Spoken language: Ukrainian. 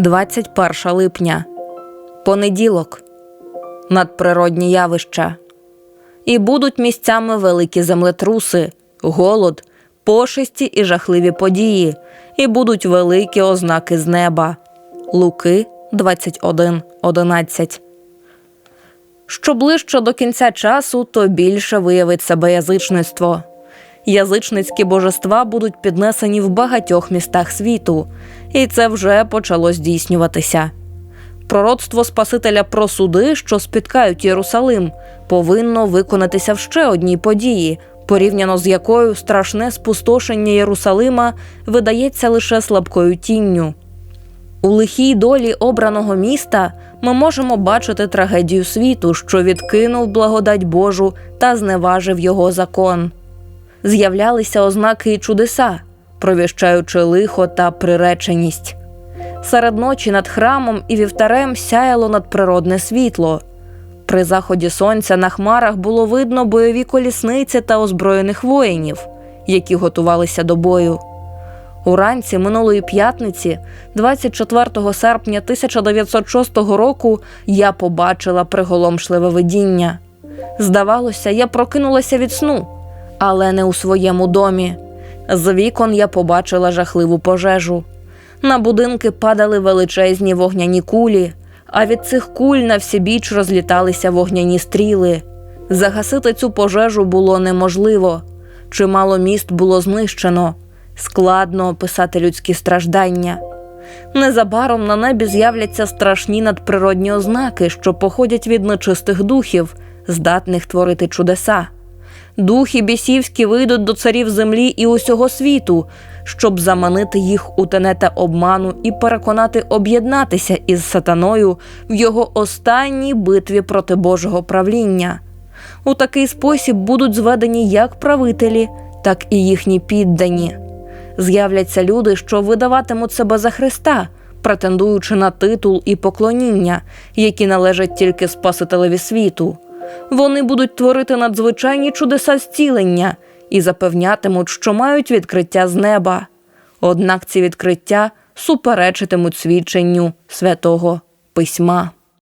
21 липня, понеділок, надприродні явища. І будуть місцями великі землетруси, голод, пошесті і жахливі події, і будуть великі ознаки з неба. Луки 21.11 Що ближче до кінця часу, то більше виявить себе язичництво. Язичницькі божества будуть піднесені в багатьох містах світу, і це вже почало здійснюватися. Пророцтво Спасителя про суди, що спіткають Єрусалим, повинно виконатися в ще одній події, порівняно з якою страшне спустошення Єрусалима видається лише слабкою тінню. У лихій долі обраного міста ми можемо бачити трагедію світу, що відкинув благодать Божу та зневажив його закон. З'являлися ознаки і чудеса, провіщаючи лихо та приреченість. Серед ночі над храмом і вівтарем сяяло надприродне світло. При заході сонця на хмарах було видно бойові колісниці та озброєних воїнів, які готувалися до бою. Уранці минулої п'ятниці, 24 серпня 1906 року, я побачила приголомшливе видіння. Здавалося, я прокинулася від сну, але не у своєму домі. З вікон я побачила жахливу пожежу. На будинки падали величезні вогняні кулі, а від цих куль на всібіч розліталися вогняні стріли. Загасити цю пожежу було неможливо. Чимало міст було знищено. Складно описати людські страждання. Незабаром на небі з'являться страшні надприродні ознаки, що походять від нечистих духів, здатних творити чудеса. Духи бісівські вийдуть до царів землі і усього світу, щоб заманити їх у тенета обману і переконати об'єднатися із сатаною в його останній битві проти Божого правління. У такий спосіб будуть зведені як правителі, так і їхні піддані. З'являться люди, що видаватимуть себе за Христа, претендуючи на титул і поклоніння, які належать тільки Спасителеві світу. Вони будуть творити надзвичайні чудеса зцілення і запевнятимуть, що мають відкриття з неба. Однак ці відкриття суперечитимуть свідченню святого письма.